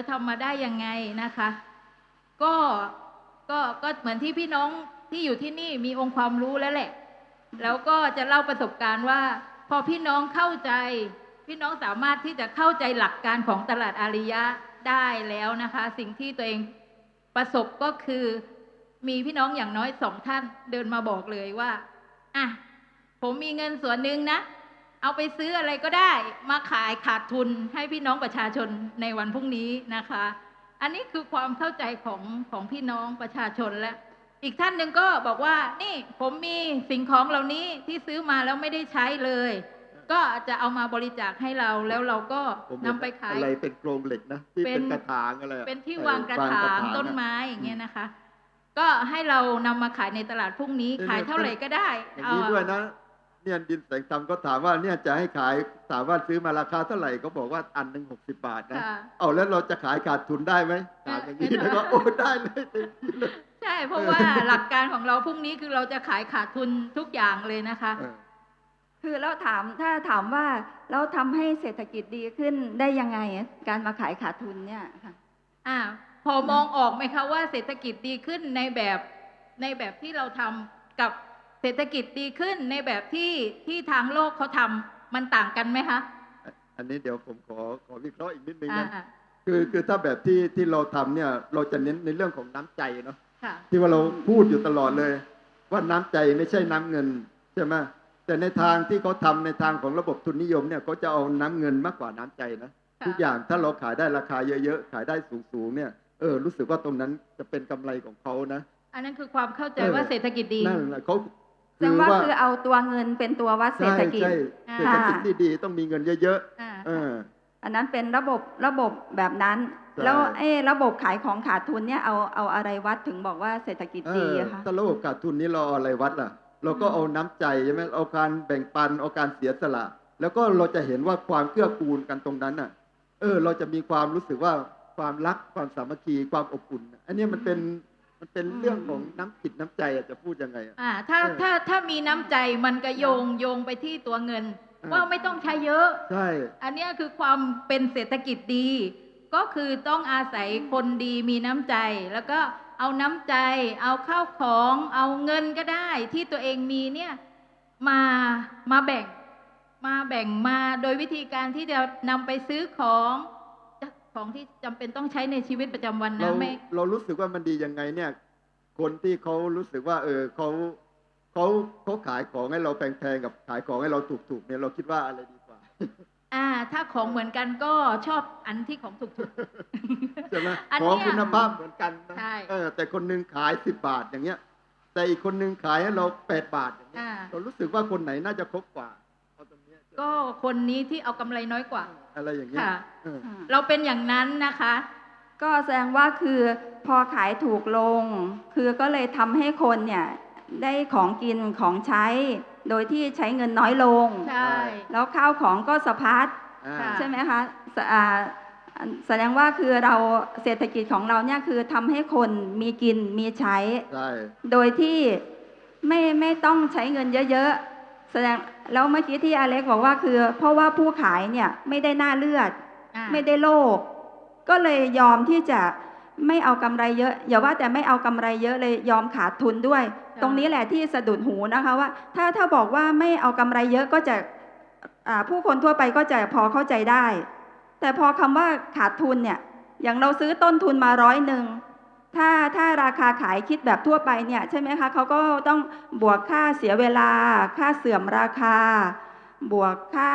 แล้วทำมาได้ยังไงนะคะ ก็ก็ก็เหมือนที่พี่น้องที่อยู่ที่นี่มีองค์ความรู้แล้วแหละ แล้วก็จะเล่าประสบการณ์ว่า พอพี่น้องเข้าใจ พี่น้องสามารถที่จะเข้าใจหลักการของตลาดอาริยะได้แล้วนะคะ สิ่งที่ตัวเองประสบก็คือมีพี่น้องอย่างน้อยสองท่านเดินมาบอกเลยว่าอะผมมีเงินส่วนหนึ่งนะ เอาไปซื้ออะไรก็ได้มาขายขาดทุนให้พี่น้องประชาชนในวันพรุ่งนี้นะคะ อันนี้คือความเข้าใจของของพี่น้องประชาชนและ อีกท่านหนึ่งก็บอกว่านี่ผมมีสิ่งของเหล่านี้ที่ซื้อมาแล้วไม่ได้ใช้เลย ก็จะเอามาบริจาคให้เราแล้วเราก็ผมนำไปขายอะไรเป็นโครงเหล็กนะที่เป็เป็นนกระถางอะไรอะเป็นที่ออวางกระถางอะต้นไม้อย่างเงี้ยนะคะ ก็ให้เรานำมาขายในตลาดพรุ่งนี้เออขายเท่าไหร่ก็ได้อย่างนี้ด้วยนะ เนี่ยดินแสงธรรมก็ถามว่าเนี่ยจะให้ขายสามารถซื้อมาราคาเท่าไหร่ก็บอกว่าอันหนึ่งหกสิบบาทนะค่ะ เอาแล้วเราจะขายขาดทุนได้ไหมถามอย่างนี้แล้วก็โอ้ได้เลยเต็มที่เลย ใช่เพราะว่าหลักการของเราพรุ่งนี้คือเราจะขายขาดทุนทุกอย่างเลยนะคะเออคือเราถามถ้าถามว่าเราทำให้เศรษฐกิจดีขึ้นได้ยังไงอะการมาขายขาดทุนเนี่ยค่ะ อ่าพอมองออกไหมคะว่าเศรษฐกิจดีขึ้นในแบบในแบบที่เราทำกับ เศรษฐกิจดีขึ้นในแบบที่ที่ทางโลกเขาทำมันต่างกันไหมคะอันนี้เดี๋ยวผมขอขอวิเคราะห์อีกนิดนึงอ่านะคือคือถ้าแบบที่ที่เราทำเนี่ยเราจะเน้นในเรื่องของน้ำใจเนาะค่ะที่ว่าเราพูดอยู่ตลอดเลย ว่าน้ำใจไม่ใช่น้ำเงินใช่ไหมแต่ในทางที่เขาทำในทางของระบบทุนนิยมเนี่ยเขาจะเอาน้ำเงินมากกว่าน้ำใจนะค่ะทุกอย่างถ้าเราขายได้ราคาเยอะๆขายได้สูงๆเนี่ยเออรู้สึกว่าตรงนั้นจะเป็นกำไรของเขานะ อันนั้นคือความเข้าใจเออว่าเศรษฐกิจดีนั่นแหละเขา แสดงว่าคือเอาตัวเงินเป็นตัววัดเศรษใช่ฐกิจใช่อ่าเศรษฐกิจที่ดีต้องมีเงินเยอะอ่าๆเอออันนั้นเป็นระบบระบบแบบนั้นใช่แล้วเอ้ระบบขายของขาดทุนเนี่ยเอาเอาอะไรวัดถึงบอกว่าเศรษฐกิจเอดีออะคะถ้าระบบขาดทุนนี้เราเอาอะไรวัดล่ะ เราก็เอาน้ำใจใช่ไหมเอาการแบ่งปันเอาการเสียสละ แล้วก็เราจะเห็นว่าความเกื้อกูลกันตรงนั้นน่ะ เออ เราจะมีความรู้สึกว่าความรักความสามัคคีความอบอุ่น อันนี้มันเป็น มันเป็นเรื่องของน้ำจิตน้ำใจอะจะพูดยังไงอะ อ่าถ้าเออถ้าถ้ามีน้ำใจมันก็โยงโยงไปที่ตัวเงินอ่าว่าไม่ต้องใช้เยอะ ใช่ อันเนี้ยคือความเป็นเศรษฐกิจดี ก็คือต้องอาศัยคนดีมีน้ำใจ แล้วก็เอาน้ำใจ เอาข้าวของ เอาเงินก็ได้ที่ตัวเองมีเนี่ยมามาแบ่งมาแบ่งมาโดยวิธีการที่จะนำไปซื้อของ ของที่จำเป็นต้องใช้ในชีวิตประจำวันเรานะไม่เรารู้สึกว่ามันดียังไงเนี่ย คนที่เขารู้สึกว่า เออเขาเขาเขาขายของให้เราแพงๆกับขายของให้เราถูกๆเนี่ยเราคิดว่าอะไรดีกว่า อ่า ถ้าของเหมือนกันก็ชอบอันที่ของถูกใช่ไหมอันขเนี้องยคุณภาพเหมือนกันนะใช่ เออ แต่คนหนึงขายสิบบาทอย่างเงี้ย แต่อีกคนหนึงขายให้เราแปดบาทอย่างเงี้ยอ่า เรารู้สึกว่าคนไหนน่าจะครบกว่า ก็คนนี้ที่เอากำไรน้อยกว่า อะไรอย่างเงี้ยค่ะ เออค่ะเราเป็นอย่างนั้นนะคะ ก็แสดงว่าคือพอขายถูกลง คือก็เลยทำให้คนเนี่ยได้ของกินของใช้ โดยที่ใช้เงินน้อยลง ใช่ แล้วข้าวของก็สะพัด อ่าค่ะ ใช่ไหมคะสะอ่าแสดงว่าคือเราเศรษฐกิจของเราเนี่ยคือทำให้คนมีกินมีใช้ ใช่ โดยที่ไม่ไม่ต้องใช้เงินเยอะๆ แสดงแล้วเมื่อกี้ที่อเล็กบอกว่าคือ เพราะว่าผู้ขายเนี่ยไม่ได้หน้าเลือดอ่าไม่ได้โลภก็เลยยอมที่จะไม่เอากำไรเยอะอย่าว่าแต่ไม่เอากำไรเยอะเลยยอมขาดทุนด้วย ตรงนี้แหละที่สะดุดหูนะคะว่า ถ้าถ้าบอกว่าไม่เอากำไรเยอะก็จะอ่าผู้คนทั่วไปก็จะพอเข้าใจได้ แต่พอคำว่าขาดทุนเนี่ยอย่างเราซื้อต้นทุนมาร้อยหนึ่ง ถ้าถ้าราคาขายคิดแบบทั่วไปเนี่ยใช่ไหมคะเขาก็ต้องบวกค่าเสียเวลา ค่าเสื่อมราคา บวกค่า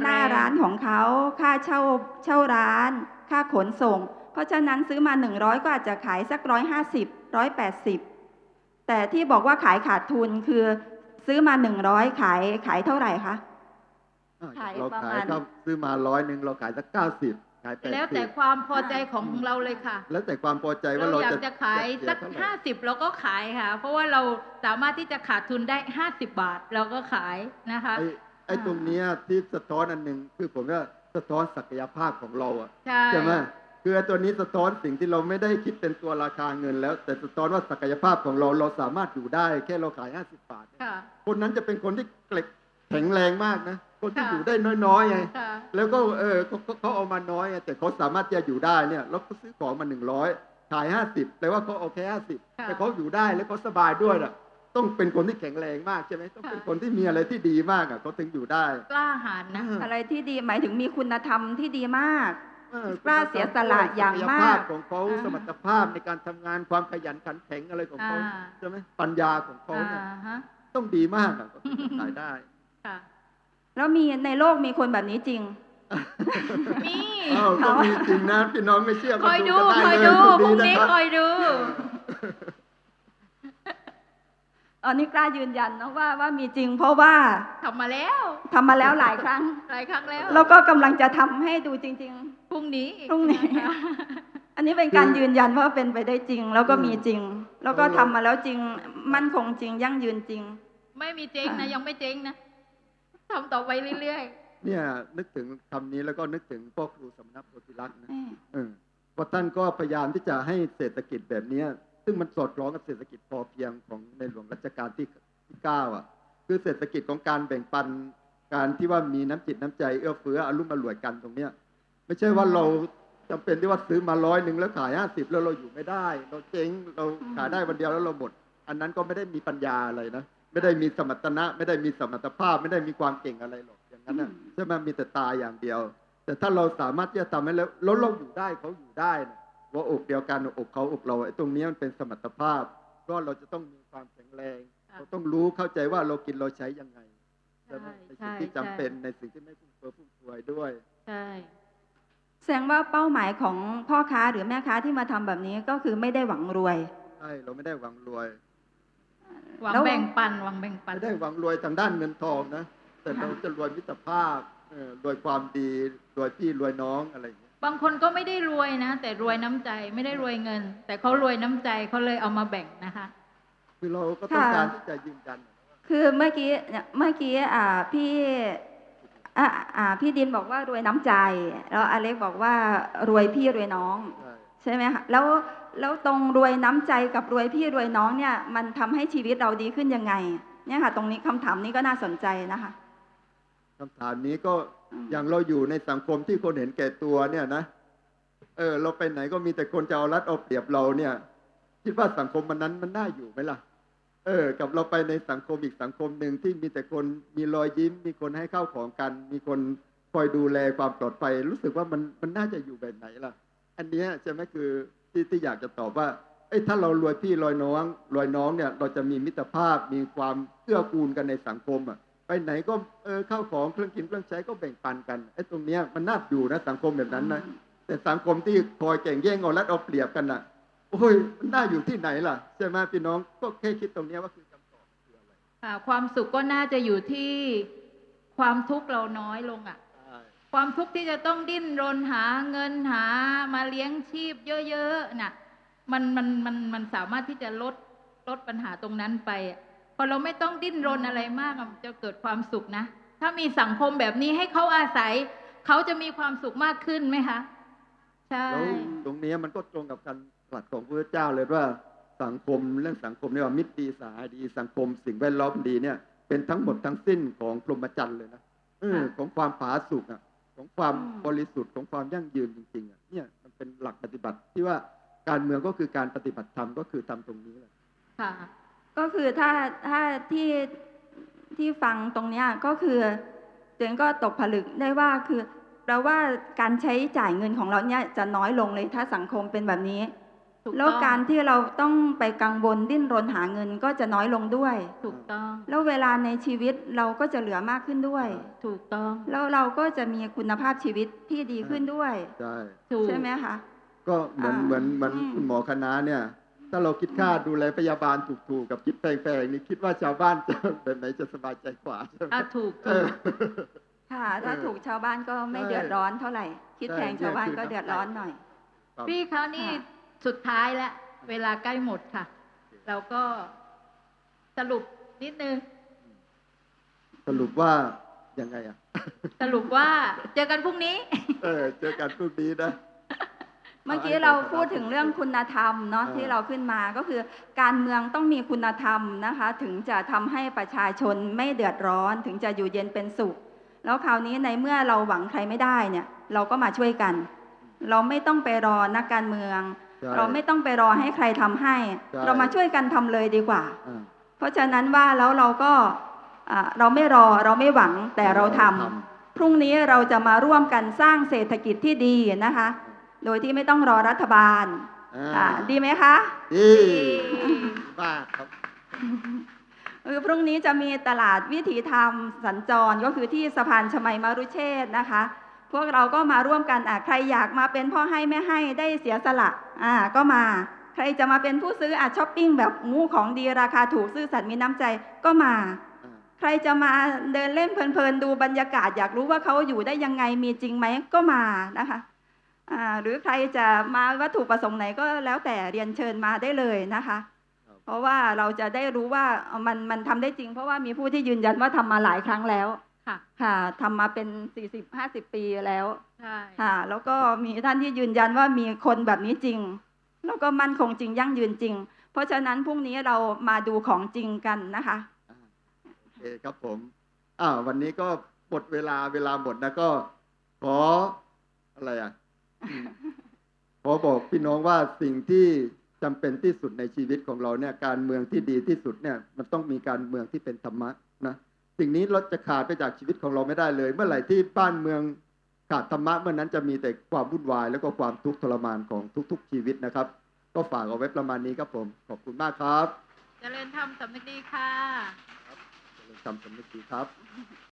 หน้าร้านของเขาค่าเช่าเช่าร้าน ค่าขนส่ง เพราะฉะนั้นซื้อมา 100 ก็อาจจะขายสักร้อยห้าสิบร้อยแปดสิบแต่ที่บอกว่าขายขาดทุนคือซื้อมา 100 ขายขายเท่าไหร่คะอ่าขายเราประขายมาณถ้าซื้อมาร้อยหนึ่งเราขายสักเก้าสิบ ขายแปดแล้วสิแต่บความพอใจของเราเลยค่ะ แล้วแต่ความพอใจว่าเราเราอยากจะจะขายเสีสักเท่ไหร่ห้าสิบเราก็ขายค่ะ เพราะว่าเราสามารถที่จะขาดทุนได้ห้าสิบบาทเราก็ขายนะคะ ไอ้ไอ้ตรงเนี้ยที่สะท้อนอันหนึ่งคือผมว่าสะท้อนศักยภาพของเราอะ ใช่ ใช่ไหมคือไอ้ตัวนี้สะท้อนสิ่งที่เราไม่ได้คิดเป็นตัวราคาเงินแล้ว แต่สะท้อนว่าศักยภาพของเราเราสามารถอยู่ได้ แค่เราขาย 50 บาท ค่ะ คนนั้นจะเป็นคนที่เกล็ก แแข็งแรงมากนะ คนที่ค่ะ อยู่ได้น้อยๆไงค่ะ แล้วก็เออเขาเขาเขาเอามาน้อยไงแต่เขาสามารถจะอยู่ได้เนี่ยแล้วเขาซื้อของมาหนึ่งร้อยขายห้าสิบแต่ว่าเขาเอาแค่ห้าสิบค่ะแต่เขาอยู่ได้แล้วเขาสบายด้วยน่ะต้องเป็นคนที่แข็งแรงมากใช่ไหมต้องเป็นค่ะ คนที่มีอะไรที่ดีมากอะเขาถึงอยู่ได้ กล้าหาญนะอืมอะไรที่ดีหมายถึงมีคุณธรรมที่ดีมาก เออกล้าเสียสละอย่างมากศักยภาพของเขาอ่า สมรรถภาพในการทำงานความขยันขันแข็งอะไรของเขาอ่าใช่ไหมปัญญาของเขาเนี่ยอ่าฮะ ต้องดีมากอะเขาถึงจะขายได้ ค่ะ แล้วมีในโลกมีคนแบบนี้จริง มี อ้าวก็มีจริงนะพี่น้องไม่เชื่อคอยดูมาคอยเลดูพรุ่งะนี้รับคอยดู อันนี้กล้ายืนยันนะว่าว่ามีจริง เพราะว่าทำมาแล้วทำมาแล้วหลายครั้ง หลายครั้งแล้วแล้วก็กำลังจะทำให้ดูจริง พรุ่งนี้พรุ่งนี้นะคะๆ อันนี้เป็นการยืนยันว่าเป็นไปได้จริง แล้วก็มีจริง แล้วก็ทำมาแล้วจริง มั่นคงจริง ยั่งยืนจริง ไม่มีเจ๊งนะค่ะยังไม่เจ๊งนะ ทำต่อไปเรื่อยเนี่ยนึกถึงคำนี้แล้วก็นึกถึงพ่อครูสำนักโพธิลักษณ์นะแม่เออเพราะท่านก็พยายามที่จะให้เศรษฐกิจแบบเนี้ยซึ่งมันสอดคล้องกับเศรษฐกิจพอเพียงของในหลวงรัชกาลที่ที่เก้าอะ คือเศรษฐกิจของการแบ่งปันการที่ว่ามีน้ำจิตน้ำใจเอื้อเฟื้ออารมณ์อร่วยกันตรงเนี้ย ไม่ใช่ว่าเราจำเป็นที่ว่าซื้อมาร้อยหนึ่งแล้วขายห้าสิบแล้วเราอยู่ไม่ได้ เราเจ๊งเราขายได้วันเดียวแล้วเราหมด อันนั้นก็ไม่ได้มีปัญญาอะไรนะ ไม่ได้มีสมรรถนะ ไม่ได้มีสมรรถภาพ ไม่ได้มีความเก่งอะไรหรอกอย่างนั้นนะใช่ไหมมีแต่ตายอย่างเดียว แต่ถ้าเราสามารถที่จะทำให้แล้วแล้วเราอยู่ได้เขาอยู่ได้นะหัว่าอกเดียวกันอกเขาอกเราไอ้ตรงเนี้ยมันเป็นสมรรถภาพก็เราจะต้องมีความแข็งแรงค่ะเราต้องรู้เข้าใจว่าเรากินเราใช้ยังไงๆใช่ไหมในใช่สิ่งที่จำเป็นในสิ่งที่ไม่ฟุ่มเฟือยฟุ่มเฟือยด้วยใช่แสดงว่าเป้าหมายของพ่อค้าหรือแม่ค้าที่มาทำแบบนี้ก็คือไม่ได้หวังรวยใช่เราไม่ได้หวังรวย หวังแล้ว แบ่งปันหวังแบ่งปัน ไม่ได้หวังรวยทางด้านเงินทองนะ แต่ค่ะเราจะรวยมิตรภาพเออรวยความดีรวยพี่รวยน้องอะไรอย่างเงี้ยบางคนก็ไม่ได้รวยนะ แต่รวยน้ำใจไม่ได้รวยเงิน แต่เขารวยน้ำใจเขาเลยเอามาแบ่งนะคะ คือเราก็ต้องค่ะ การที่จะยืนยัน คือเมื่อกี้เนี่ยเมื่อกี้อ่าพี่อ่าอ่าพี่ดินบอกว่ารวยน้ำใจ แล้วอเล็กบอกว่ารวยพี่รวยน้อง ใช่ ใช่ไหมคะแล้ว แล้วตรงรวยน้ำใจกับรวยพี่รวยน้องเนี่ยมันทำให้ชีวิตเราดีขึ้นยังไง เนี่ยค่ะ ตรงนี้คำถามนี้ก็น่าสนใจนะคะคำถามนี้ก็อืมอย่างเราอยู่ในสังคมที่คนเห็นแก่ตัวเนี่ยนะเออ เราไปไหนก็มีแต่คนจะเอารัดเอาเปรียบเราเนี่ย คิดว่าสังคมมันนั้นมันน่าอยู่ไหมล่ะ เออ กับเราไปในสังคมอีกสังคมหนึ่งที่มีแต่คนมีรอยยิ้ม มีคนให้ข้าวของกัน มีคนคอยดูแลความปลอดภัย รู้สึกว่ามันมันน่าจะอยู่แบบไหนล่ะ อันเนี้ยใช่ไหมคือ ที่ที่อยากจะตอบว่าเอ้ยถ้าเรารวยพี่รวยน้องรวยน้องเนี่ย เราจะมีมิตรภาพมีความเกื้อกูลกันในสังคมอะไปไหนก็เออข้าวของเครื่องกินเครื่องใช้ก็แบ่งปันกันไอ้ตรงเนี้ยมันน่าอยู่นะสังคมแบบนั้นนะแต่สังคมที่คอยแข่งแย่งเอารัดเอาเปรียบกันน่ะโอ้ยมันน่าอยู่ที่ไหนล่ะใช่ไหมพี่น้องก็แค่คิดตรงเนี้ยว่าคือคำตอบคืออะไรค่ะความสุขก็น่าจะอยู่ที่ความทุกข์เราน้อยลงอะ ความทุกข์ที่จะต้องดิ้นรนหาเงินหามาเลี้ยงชีพเยอะๆน่ะมันมันมันมันสามารถที่จะลดลดปัญหาตรงนั้นไป พอเราไม่ต้องดิ้นรนอะไรมากจะเกิดความสุขนะ ถ้ามีสังคมแบบนี้ให้เขาอาศัย เขาจะมีความสุขมากขึ้นไหมคะ ใช่ แล้วตรงนี้มันก็ตรงกับการตรัสของพระเจ้าเลยว่าสังคมเรื่องสังคมเนี่ยว่ามิตรดีสหายดีสังคม สิ่งแวดล้อมดีเนี่ย เป็นทั้งหมดทั้งสิ้นของพรหมจรรย์เลยนะออของความผาสุกอะ ของความอืมบริสุทธิ์ของความยั่งยืนจริงๆอะเนี่ยมันเป็นหลักปฏิบัติที่ว่าการเมืองก็คือการปฏิบัติธรรมก็คือทำตรงนี้แหละค่ะ ก็คือถ้าถ้าที่ที่ฟังตรงเนี้ยก็คือเจนก็ตกผลึกได้ว่าคือแปลว่าการใช้จ่ายเงินของเราเนี่ยจะน้อยลงเลยถ้าสังคมเป็นแบบนี้ถูก แล้วต้องการที่เราต้องไปกังวลดิ้นรนหาเงินก็จะน้อยลงด้วย ถูกต้อง แล้วเวลาในชีวิตเราก็จะเหลือมากขึ้นด้วย ถูกต้อง แล้วเราก็จะมีคุณภาพชีวิตที่ดีขึ้นด้วย ใช่ถูกใช่ไหมคะ ก็เหมือนอ่าเหมือนเหมือนอืมคุณหมอคณะเนี่ย ถ้าเราคิดค่าดูแลพยาบาลถูกๆกับคิดแพงๆนี่คิดว่าชาวบ้านจะแบบไหนจะสบายใจกว่าใช่ไหมอะถูกเอถูอกค่ะ ถ้าเออถูกชาวบ้านก็ไม่ใช่เดือดร้อนเท่าไหร่ คิดใช่แพงชาวบ้านเนี่ยคือก็เดือดร้อนหน่อยครับพี่เขานี่ค่ะ สุดท้ายแล้วเวลาใกล้หมดค่ะ เราก็สรุปนิดนึง สรุปว่ายังไงอะ สรุปว่าเจอกันพรุ่งนี้ เออ เจอกันพรุ่งนี้นะเมื่อกี้เอาเราเอาพูดถึงเรื่องคุณธรรมเนาะเออที่เราขึ้นมาก็คือ การเมืองต้องมีคุณธรรมนะคะ ถึงจะทำให้ประชาชนไม่เดือดร้อน ถึงจะอยู่เย็นเป็นสุข แล้วคราวนี้ในเมื่อเราหวังใครไม่ได้เนี่ย เราก็มาช่วยกัน เราไม่ต้องไปรอนักการเมืองใช่ เราไม่ต้องไปรอให้ใครทำให้ใช่เรามาช่วยกันทำเลยดีกว่าอ่า เพราะฉะนั้นว่าแล้วเราก็อ่าเราไม่รอเราไม่หวังแต่เราทำเราทพรุ่งนี้เราจะมาร่วมกันสร้างเศรษฐกิจที่ดีนะคะ โดยที่ไม่ต้องรอรัฐบาลอ่าอ่าดีไหมคะ ดีมากครับคือพรุ่งนี้จะมีตลาดวิถีธรรมสัญจรก็คือที่สะพานชมัยมรุเชษฐ์นะคะ พวกเราก็มาร่วมกันอะใครอยากมาเป็นพ่อให้แม่ให้ได้เสียสละอ่าก็มา ใครจะมาเป็นผู้ซื้ออะช้อปปิ้งแบบมูของดีราคาถูกซื่อสัตย์มีน้ำใจก็มา ใครจะมาเดินเล่นเพลินๆดูบรรยากาศอยากรู้ว่าเขาอยู่ได้ยังไงมีจริงไหมก็มานะคะอ่าหรือใครจะมาวัตถุประสงค์ไหนก็แล้วแต่เรียนเชิญมาได้เลยนะคะ เพราะว่าเราจะได้รู้ว่ามันมันทำได้จริง เพราะว่ามีผู้ที่ยืนยันว่าทำมาหลายครั้งแล้ว ค่ะ ค่ะทำมาเป็น40-50ปีแล้ว ใช่ ค่ะ แล้วก็มีท่านที่ยืนยันว่ามีคนแบบนี้จริง แล้วก็มั่นคงจริงยั่งยืนจริง เพราะฉะนั้นพรุ่งนี้เรามาดูของจริงกันนะคะอ่าโอเคครับผมอ่าวันนี้ก็หมดเวลาเวลาหมดนะก็ ขออะไรอะอืมขอบอกพี่น้องว่าสิ่งที่จำเป็นที่สุดในชีวิตของเราเนี่ย การเมืองที่ดีที่สุดเนี่ย มันต้องมีการเมืองที่เป็นธรรมะนะ สิ่งนี้เราจะขาดไปจากชีวิตของเราไม่ได้เลย เมื่อไหร่ที่บ้านเมืองขาดธรรมะเมื่อนั้นจะมีแต่ความวุ่นวาย แล้วก็ความทุกข์ทรมานของทุก ๆ ชีวิตนะครับ ก็ฝากเอาไว้ประมาณนี้ครับผมขอบคุณมากครับเจริญธรรมสำนึกดีค่ะทำสำนึกดีครับ